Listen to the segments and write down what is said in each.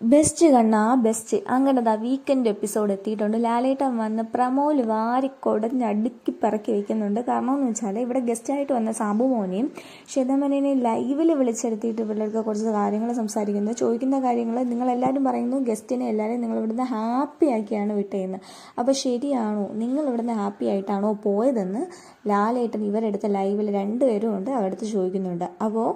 Best കണ്ണാ best അങ്ങനെ ദാ weekend episode എത്തിയിട്ടുണ്ട്. ലാലേട്ടൻ വന്ന് പ്രമോൽ വാരി കൊടഞ്ഞ് അടുക്കി പറക്കി വെക്കുന്നുണ്ട്. കാരണം എന്ന് വെച്ചാൽ ഇവിടെ ഗസ്റ്റായിട്ട് വന്ന സാബു മോനെയും ശ്വേതമനെ ലൈവിൽ വിളിച്ചെടുത്തിട്ട് പിള്ളേർക്ക് കുറച്ച് കാര്യങ്ങൾ സംസാരിക്കുന്നു. ചോദിക്കുന്ന കാര്യങ്ങൾ നിങ്ങളെല്ലാവരും പറയുന്നു. ഗസ്റ്റിനെ എല്ലാവരും നിങ്ങൾ ഇവിടുന്ന് ഹാപ്പി ആക്കിയാണ് വിട്ടേന്ന്. അപ്പോൾ ശരിയാണോ? നിങ്ങൾ ഇവിടുന്ന് ഹാപ്പി ആയിട്ടാണോ പോയതെന്ന് ലാലേട്ടൻ ഇവരെടുത്ത ലൈവിൽ രണ്ടുപേരും ഉണ്ട് അവരടുത്ത് ചോദിക്കുന്നുണ്ട്. അപ്പോൾ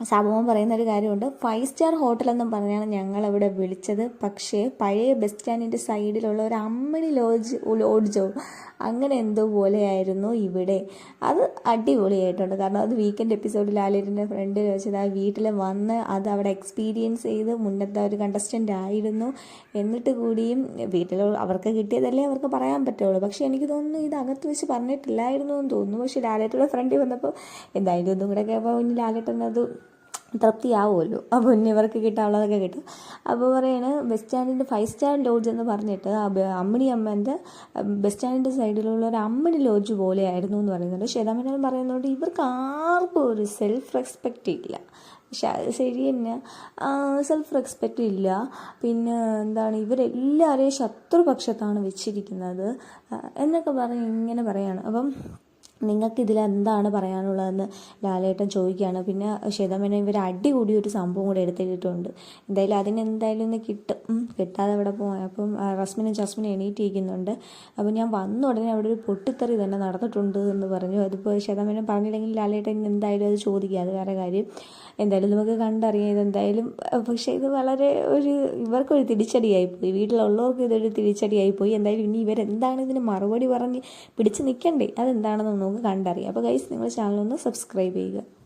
സാബുമോൻ പറയുന്ന ഒരു കാര്യമുണ്ട്. ഫൈവ് സ്റ്റാർ ഹോട്ടൽ എന്ന് പറഞ്ഞാണ് ഞങ്ങളവിടെ വിളിച്ചത്. പക്ഷേ പഴയ ബസ് സ്റ്റാൻഡിന്റെ സൈഡിലുള്ള ഒരു അമ്മണി ലോഡ്ജ് ലോഡ്ജോ അങ്ങനെ എന്തോ പോലെയായിരുന്നു ഇവിടെ. അത് അടിപൊളിയായിട്ടുണ്ട്. കാരണം അത് വീക്കെൻഡ് എപ്പിസോഡിൽ ലാലേട്ടന്റെ ഫ്രണ്ടിൽ വെച്ചത് ആ വീട്ടിൽ വന്ന് അത് അവിടെ എക്സ്പീരിയൻസ് ചെയ്ത് മുന്നത്തെ ഒരു കണ്ടസ്റ്റന്റ് ആയിരുന്നു. എന്നിട്ട് കൂടിയും വീട്ടിൽ അവർക്ക് കിട്ടിയതല്ലേ അവർക്ക് പറയാൻ പറ്റുള്ളൂ. പക്ഷേ എനിക്ക് തോന്നുന്നു ഇത് അകത്ത് വെച്ച് പറഞ്ഞിട്ടില്ലായിരുന്നു എന്ന് തോന്നുന്നു. പക്ഷേ ലാലേട്ടന്റെ ഫ്രണ്ടിൽ വന്നപ്പോൾ എന്തായാലും ഒന്നും കൂടെ കേൾപ്പോൾ അത് തൃപ്തിയാവുമല്ലോ. അപ്പോൾ ഇനി ഇവർക്ക് കിട്ടാനുള്ളതൊക്കെ കിട്ടും. അപ്പോൾ പറയാണ് ബസ് സ്റ്റാൻഡിന്റെ ഫൈവ് സ്റ്റാർ ലോഡ്ജ് എന്ന് പറഞ്ഞിട്ട് അമ്മിണി അമ്മേന്റെ ബസ് സ്റ്റാൻഡിന്റെ സൈഡിലുള്ള ഒരു അമ്മിണി ലോഡ്ജ് പോലെയായിരുന്നു എന്ന് പറയുന്നുണ്ട്. ശ്വേതാമേനോൻ പറയുന്നുണ്ട് ഇവർക്ക് ആർക്കും ഒരു സെൽഫ് റെസ്പെക്റ്റ് ഇല്ല ശരി തന്നെ. സെൽഫ് റെസ്പെക്റ്റ് ഇല്ല. പിന്നെ എന്താണ് ഇവരെല്ലാവരെയും ശത്രുപക്ഷത്താണ് വെച്ചിരിക്കുന്നത്. എന്നൊക്കെ പറഞ്ഞ് ഇങ്ങനെ പറയാണ്. അപ്പം നിങ്ങൾക്ക് ഇതിൽ എന്താണ് പറയാനുള്ളതെന്ന് ലാലേട്ടൻ ചോദിക്കുകയാണ്. പിന്നെ ശ്വേതമേന ഇവർ അടി കൂടി ഒരു സംഭവം കൂടെ എടുത്തിട്ടുണ്ട്. എന്തായാലും അതിന് എന്തായാലും ഒന്ന് കിട്ടും കിട്ടാതെ അവിടെ പോകാൻ അപ്പം റസ്മിനും ജസ്മിനും എണീറ്റിരിക്കുന്നുണ്ട്. അപ്പം ഞാൻ വന്ന ഉടനെ അവിടെ ഒരു പൊട്ടിത്തെറി തന്നെ നടന്നിട്ടുണ്ട് എന്ന് പറഞ്ഞു. അതിപ്പോൾ ശ്വേതമേന പറഞ്ഞില്ലെങ്കിൽ ലാലേട്ടൻ എന്തായാലും അത് ചോദിക്കുക അത് വേറെ കാര്യം. എന്തായാലും നമുക്ക് കണ്ടറിയാം ഇതെന്തായാലും. പക്ഷേ ഇത് വളരെ ഒരു ഇവർക്കൊരു തിരിച്ചടിയായിപ്പോയി. വീട്ടിലുള്ളവർക്ക് ഇതൊരു തിരിച്ചടിയായിപ്പോയി. എന്തായാലും ഇനി ഇവരെന്താണ് ഇതിന് മറുപടി പറഞ്ഞ് പിടിച്ച് നിൽക്കണ്ടേ? അതെന്താണെന്ന് നമുക്ക് കണ്ടറിയാം. അപ്പോൾ ഗൈസ് നിങ്ങൾ ചാനലൊന്ന് സബ്സ്ക്രൈബ് ചെയ്യുക.